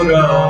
Aurora.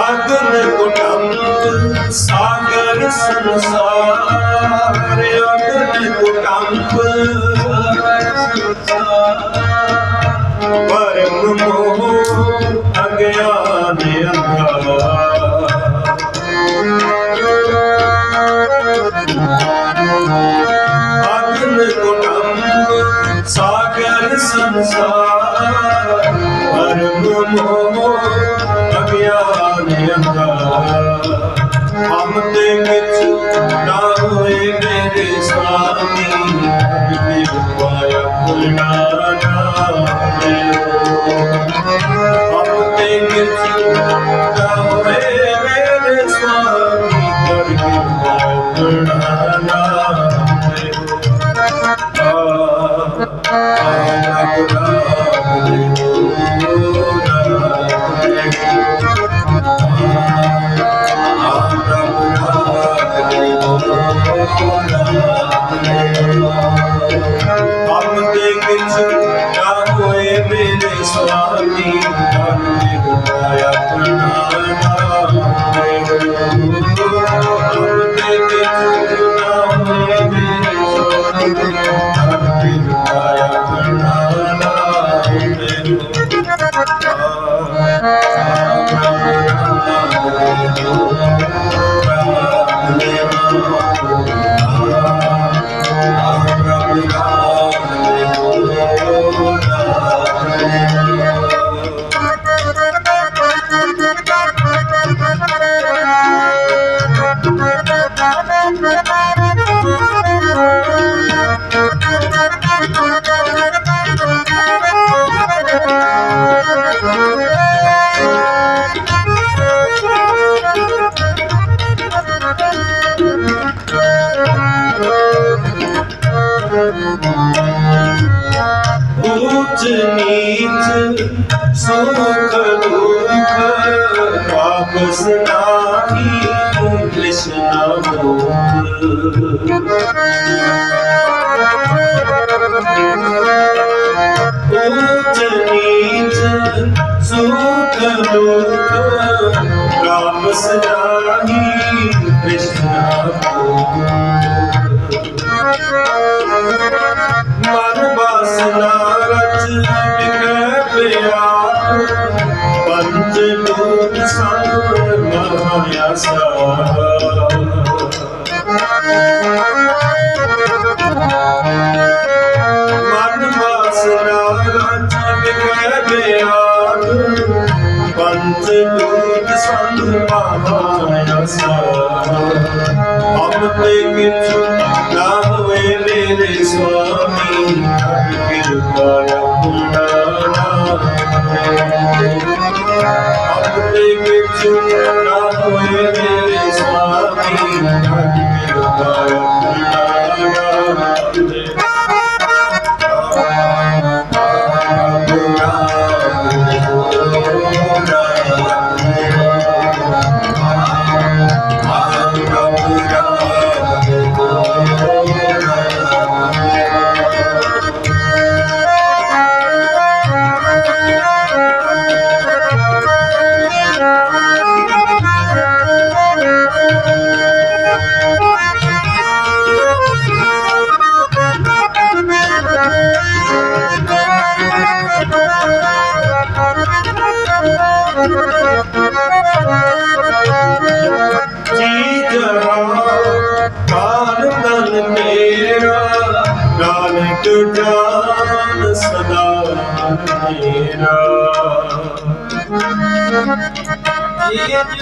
ਅਗਨ ਕੁਟੰਬ ਸਾਗਰ ਸੰਸਾਰ ਅਗਨ ਕੁਟੰਬ। ਸਾਗਰ ਸੰਸਾਰ Kumbaya Kulnara ਗੁਸਤਾਖੀ ਕ੍ਰਿਸ਼ਨ ਮੋਰ ਉਚ ਨੀਚ ਸੁਖ ਦੁਖ ਕਾਮ ਸਦਾਹੀ ਕ੍ਰਿਸ਼ਨ ਵਿੱਚ ਨਾ ਹੋਏ ਮੇਰੇ ਸੁਆਮੀ ਕਿਰਪਾ ਆਪਣਾ ਨਾਮ ਆਪਣੇ ਵਿੱਚ ਮੇਰਾ ਇਹ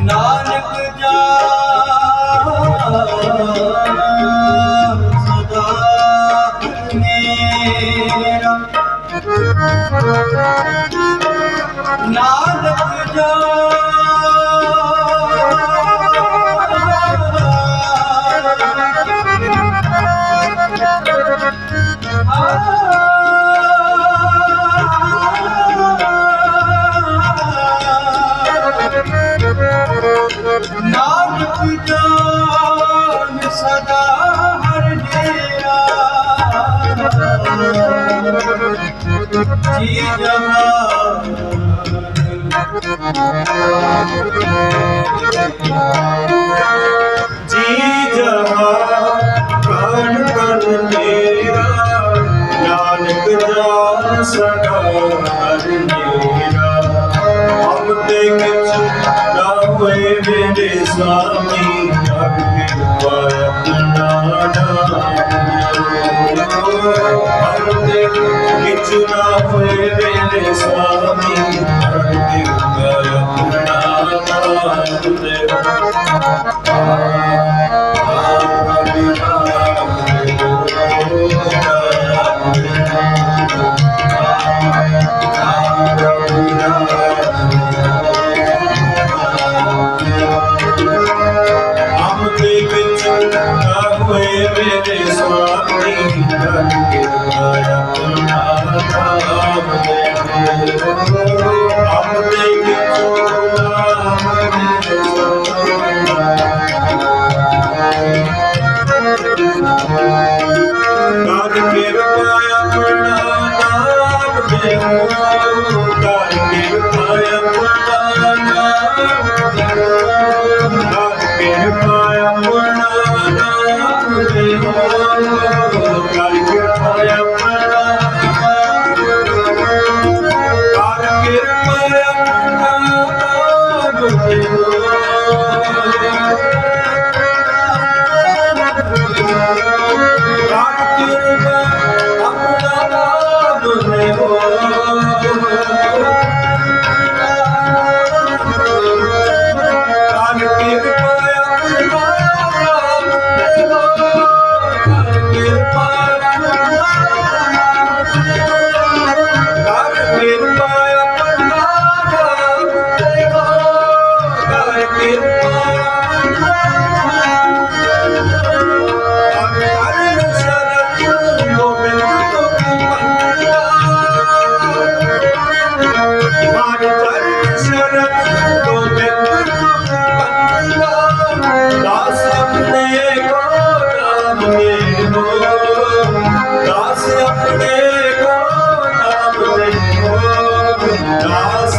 ਨਾਨਕ ਜਾ Oh, ਜੀ ਜੀ ਜਹਾ ਕਾਨ ਤਨ ਮੇਰਾ ਨਾਨਕ ਜਾਨ ਸਦਾ ਹਰ ਮੇਰਾ। ਹਮ ਤੇ ਕਿਛ ਨਾ ਹੋਏ ਮੇਰੇ ਸੁਆਮੀ ਅਬ ਕਿਰਪਾ ਆਪਣਾ ਹਮ ਤੇ ਕਿਛ ਨਾ ਹੋਏ ਮੇਰੇ ਸੁਆਮੀ ਅਬ ਕਿਰਪਾ ਆਪਣਾ ਦੇ ਹਮ ਮੇਰੇ ਸੁਆਮੀ ਕਰ ਕਿਰਪਾ ਆਪਣਾ ਨਾਮ ਦੇ ਕਿਰਪਾ ਆਪਣਾ ਨਾਮ ਦੇ